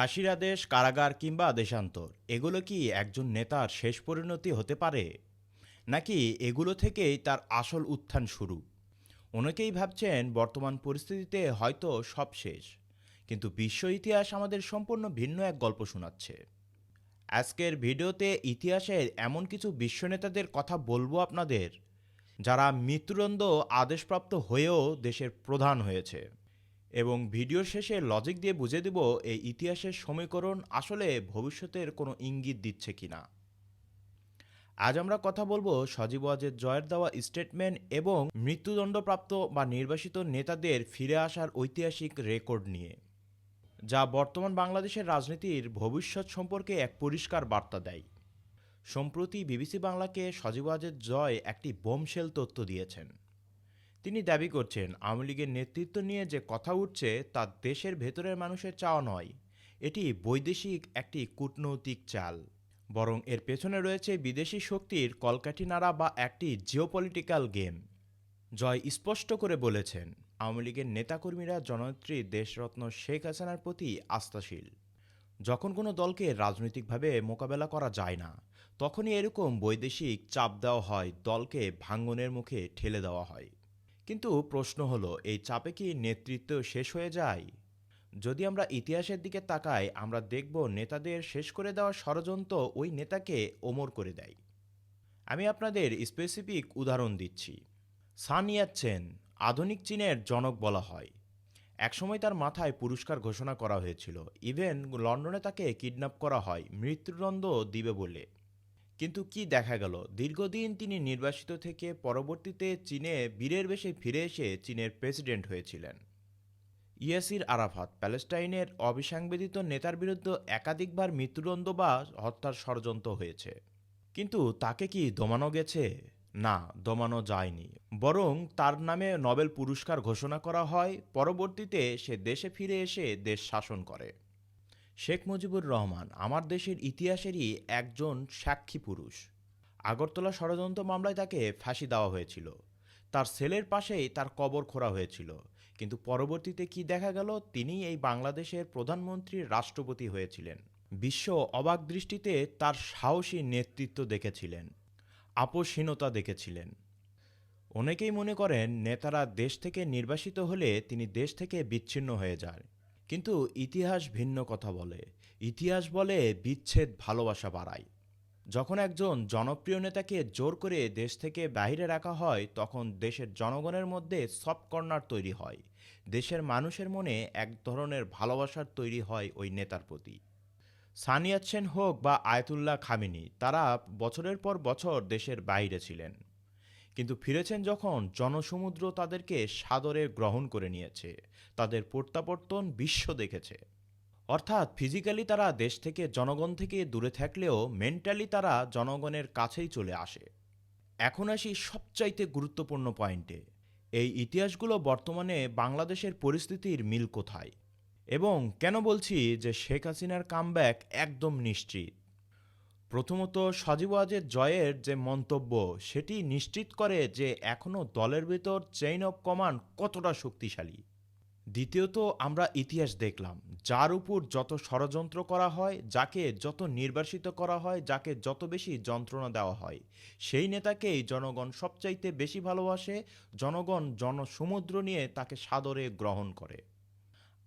ফাঁসির আদেশ কারাগার কিংবা দেশান্তর, এগুলো কি একজন নেতার শেষ পরিণতি হতে পারে? নাকি এগুলো থেকেই তার আসল উত্থান শুরু? অনেকেই ভাবছেন বর্তমান পরিস্থিতিতে হয়তো সব শেষ, কিন্তু বিশ্ব ইতিহাস আমাদের সম্পূর্ণ ভিন্ন এক গল্প শোনাচ্ছে। আজকের ভিডিওতে ইতিহাসের এমন কিছু বিশ্ব নেতাদের কথা বলব আপনাদের, যারা মৃত্যুদণ্ড আদেশপ্রাপ্ত হয়েও দেশের প্রধান হয়েছে। এবং ভিডিওর শেষে লজিক দিয়ে বুঝে দেব এই ইতিহাসের সমীকরণ আসলে ভবিষ্যতের কোনো ইঙ্গিত দিচ্ছে কিনা। আজ আমরা কথা বলব সজীব ওয়াজের জয়ের দেওয়া স্টেটমেন্ট এবং মৃত্যুদণ্ডপ্রাপ্ত বা নির্বাসিত নেতাদের ফিরে আসার ঐতিহাসিক রেকর্ড নিয়ে, যা বর্তমান বাংলাদেশের রাজনীতির ভবিষ্যৎ সম্পর্কে এক পরিষ্কার বার্তা দেয়। সম্প্রতি বিবিসি বাংলাকে সজীব ওয়াজের জয় একটি বোমশেল তথ্য দিয়েছেন। তিনি দাবি করছেন, আওয়ামী লীগের নেতৃত্ব নিয়ে যে কথা উঠছে তা দেশের ভেতরের মানুষের চাওয়া নয়। এটি বৈদেশিক একটি কূটনৈতিক চাল। বরং এর পেছনে রয়েছে বিদেশি শক্তির কলকাঠি নাড়া বা একটি জিওপলিটিক্যাল গেম। জয় স্পষ্ট করে বলেছেন, আওয়ামী লীগের নেতাকর্মীরা জননেত্রী দেশরত্ন শেখ হাসিনার প্রতি আস্থাশীল। যখন কোনো দলকে রাজনৈতিকভাবে মোকাবেলা করা যায় না, তখনই এরকম বৈদেশিক চাপ দেওয়া হয়, দলকে ভাঙ্গনের মুখে ঠেলে দেওয়া হয়। কিন্তু প্রশ্ন হলো, এই চাপে কি নেতৃত্ব শেষ হয়ে যায়? যদি আমরা ইতিহাসের দিকে তাকাই, আমরা দেখব নেতাদের শেষ করে দেওয়া ষড়যন্ত্র ওই নেতাকে ওমর করে দেয়। আমি আপনাদের স্পেসিফিক উদাহরণ দিচ্ছি। সান ইয়াচ্ছেন আধুনিক চীনের জনক বলা হয়। একসময় তার মাথায় পুরস্কার ঘোষণা করা হয়েছিল। ইভেন লন্ডনে তাকে কিডন্যাপ করা হয়, মৃত্যুদণ্ড দিবে বলে। কিন্তু কি দেখা গেল? দীর্ঘদিন তিনি নির্বাসিত থেকে পরবর্তীতে চীনে বীরের বেশে ফিরে এসে চীনের প্রেসিডেন্ট হয়েছিলেন। ইয়াসির আরাফাত প্যালেস্টাইনের অবিসাংবেদিত নেতার বিরুদ্ধে একাধিকবার মৃত্যুদণ্ড বা হত্যার ষড়যন্ত্র হয়েছে। কিন্তু তাকে কি দমানো গেছে? না, দমানো যায়নি। বরং তার নামে নোবেল পুরস্কার ঘোষণা করা হয়, পরবর্তীতে সে দেশে ফিরে এসে দেশ শাসন করে। শেখ মুজিবুর রহমান আমার দেশের ইতিহাসেরই একজন সাক্ষী পুরুষ। আগরতলা ষড়যন্ত্র মামলায় তাকে ফাঁসি দেওয়া হয়েছিল। তার সেলের পাশেই তার কবর খোঁড়া হয়েছিল। কিন্তু পরবর্তীতে কি দেখা গেল? তিনি এই বাংলাদেশের প্রধানমন্ত্রীর রাষ্ট্রপতি হয়েছিলেন। বিশ্ব অবাক দৃষ্টিতে তার সাহসী নেতৃত্ব দেখেছিলেন। আপোষহীনতা দেখেছিলেন। অনেকেই মনে করেন, নেতারা দেশ থেকে নির্বাসিত হলে তিনি দেশ থেকে বিচ্ছিন্ন হয়ে যায়। কিন্তু ইতিহাস ভিন্ন কথা বলে। ইতিহাস বলে বিচ্ছেদ ভালোবাসা বাড়ায়। যখন একজন জনপ্রিয় নেতাকে জোর করে দেশ থেকে বাইরে রাখা হয়, তখন দেশের জনগণের মধ্যে সফট কর্নার তৈরি হয়। দেশের মানুষের মনে এক ধরনের ভালোবাসার তৈরি হয় ওই নেতার প্রতি। সানিয়াত সেন হোক বা আয়তুল্লাহ খামিনি, তারা বছরের পর বছর দেশের বাইরে ছিলেন। কিন্তু ফিরেছেন যখন জনসমুদ্র তাদেরকে সাদরে গ্রহণ করে নিয়েছে, তাদের প্রত্যাবর্তন বিশ্ব দেখেছে। অর্থাৎ ফিজিক্যালি তারা দেশ থেকে, জনগণ থেকে দূরে থাকলেও মেন্টালি তারা জনগণের কাছেই চলে আসে। এখন আসি সবচাইতে গুরুত্বপূর্ণ পয়েন্টে। এই ইতিহাসগুলো বর্তমানে বাংলাদেশের পরিস্থিতির মিল কোথায়? এবং কেন বলছি যে শেখ হাসিনার কামব্যাক একদম নিশ্চিত? প্রথমত সজীব ওয়াজের জয়ের যে মন্তব্য, সেটি নিশ্চিত করে যে এখনও দলের ভেতর চেইন অফ কমান্ড কতটা শক্তিশালী। দ্বিতীয়ত, আমরা ইতিহাস দেখলাম, যার উপর যত ষড়যন্ত্র করা হয়, যাকে যত নির্বাসিত করা হয়, যাকে যত বেশি যন্ত্রণা দেওয়া হয়, সেই নেতাকেই জনগণ সবচাইতে বেশি ভালোবাসে, জনগণ জনসমুদ্র নিয়ে তাকে সাদরে গ্রহণ করে।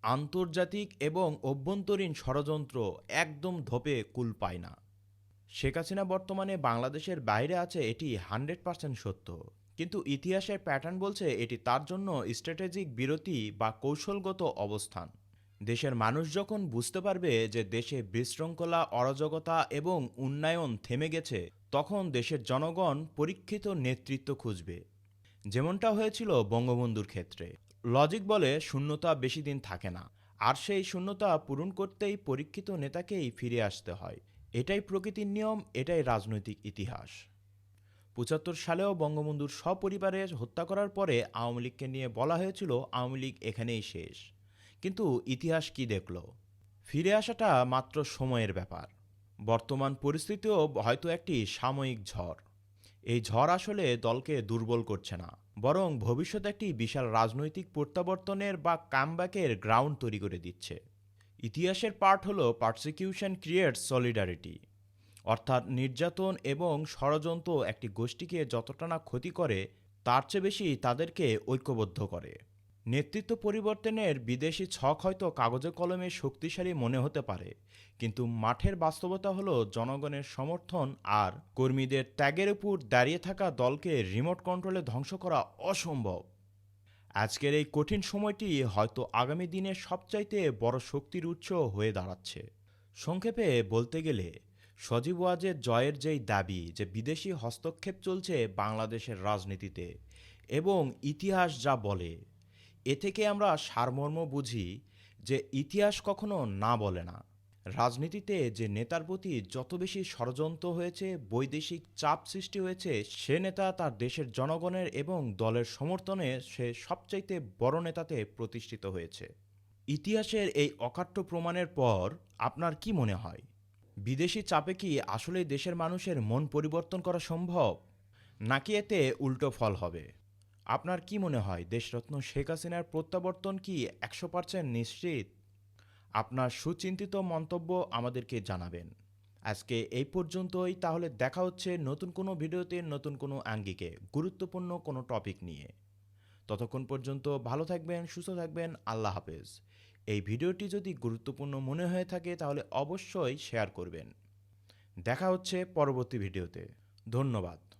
আন্তর্জাতিক এবং অভ্যন্তরীণ ষড়যন্ত্র একদম ধোপে কুল পায় না। শেখ হাসিনা বর্তমানে বাংলাদেশের বাইরে আছে, এটি হান্ড্রেড পার্সেন্ট সত্য। কিন্তু ইতিহাসের প্যাটার্ন বলছে এটি তার জন্য স্ট্র্যাটেজিক বিরতি বা কৌশলগত অবস্থান। দেশের মানুষ যখন বুঝতে পারবে যে দেশে বিশৃঙ্খলা, অরাজকতা এবং উন্নয়ন থেমে গেছে, তখন দেশের জনগণ পরীক্ষিত নেতৃত্ব খুঁজবে। যেমনটা হয়েছিল বঙ্গবন্ধুর ক্ষেত্রে। লজিক বলে শূন্যতা বেশি দিন থাকে না। আর সেই শূন্যতা পূরণ করতেই পরীক্ষিত নেতাকেই ফিরে আসতে হয়। এটাই প্রকৃতির নিয়ম, এটাই রাজনৈতিক ইতিহাস। পঁচাত্তর সালেও বঙ্গবন্ধুর সপরিবারে হত্যা করার পরে আওয়ামী লীগকে নিয়ে বলা হয়েছিল, আওয়ামী লীগ এখানেই শেষ। কিন্তু ইতিহাস কি দেখল? ফিরে আসাটা মাত্র সময়ের ব্যাপার। বর্তমান পরিস্থিতিও হয়তো একটি সাময়িক ঝড়। এই ঝড় আসলে দলকে দুর্বল করছে না, বরং ভবিষ্যতে একটি বিশাল রাজনৈতিক প্রত্যাবর্তনের বা কামব্যাকের গ্রাউন্ড তৈরি করে দিচ্ছে। ইতিহাসের পার্ট হল পার্সিকিউশন ক্রিয়েটস সলিডারিটি অর্থাৎ নির্যাতন এবং ষড়যন্ত্র একটি গোষ্ঠীকে যতটা না ক্ষতি করে, তার চেয়ে বেশি তাদেরকে ঐক্যবদ্ধ করে। নেতৃত্ব পরিবর্তনের বিদেশি ছক হয়তো কাগজে কলমে শক্তিশালী মনে হতে পারে, কিন্তু মাঠের বাস্তবতা হলো জনগণের সমর্থন আর কর্মীদের ত্যাগের উপর দাঁড়িয়ে থাকা দলকে রিমোট কন্ট্রোলে ধ্বংস করা অসম্ভব। আজকের এই কঠিন সময়টি হয়তো আগামী দিনের সবচাইতে বড় শক্তির উৎস হয়ে দাঁড়াচ্ছে। সংক্ষেপে বলতে গেলে, সজীব ওয়াজের জয়ের যেই দাবি যে বিদেশি হস্তক্ষেপ চলছে বাংলাদেশের রাজনীতিতে এবং ইতিহাস যা বলে, এ থেকে আমরা সারমর্ম বুঝি যে ইতিহাস কখনো না বলে না। রাজনীতিতে যে নেতার প্রতি যত বেশি ষড়যন্ত্র হয়েছে, বৈদেশিক চাপ সৃষ্টি হয়েছে, সে নেতা তার দেশের জনগণের এবং দলের সমর্থনে সে সবচাইতে বড় নেতাতে প্রতিষ্ঠিত হয়েছে। ইতিহাসের এই অকাট্য প্রমাণের পর আপনার কি মনে হয়? বিদেশি চাপে কি আসলে দেশের মানুষের মন পরিবর্তন করা সম্ভব? নাকি এতে উল্টো ফল হবে? আপনার কি মনে হয়, দেশরত্ন শেখ হাসিনার প্রত্যাবর্তন কি একশো পার্সেন্ট নিশ্চিত? আপনার সুচিন্তিত মন্তব্য আমাদেরকে জানাবেন। আজকে এই পর্যন্তই, তাহলে দেখা হচ্ছে নতুন কোনো ভিডিওতে নতুন কোনো আঙ্গিকে গুরুত্বপূর্ণ কোনো টপিক নিয়ে। ততক্ষণ পর্যন্ত ভালো থাকবেন, সুস্থ থাকবেন, আল্লাহ হাফেজ। এই ভিডিওটি যদি গুরুত্বপূর্ণ মনে হয়ে থাকে, তাহলে অবশ্যই শেয়ার করবেন। দেখা হচ্ছে পরবর্তী ভিডিওতে। ধন্যবাদ।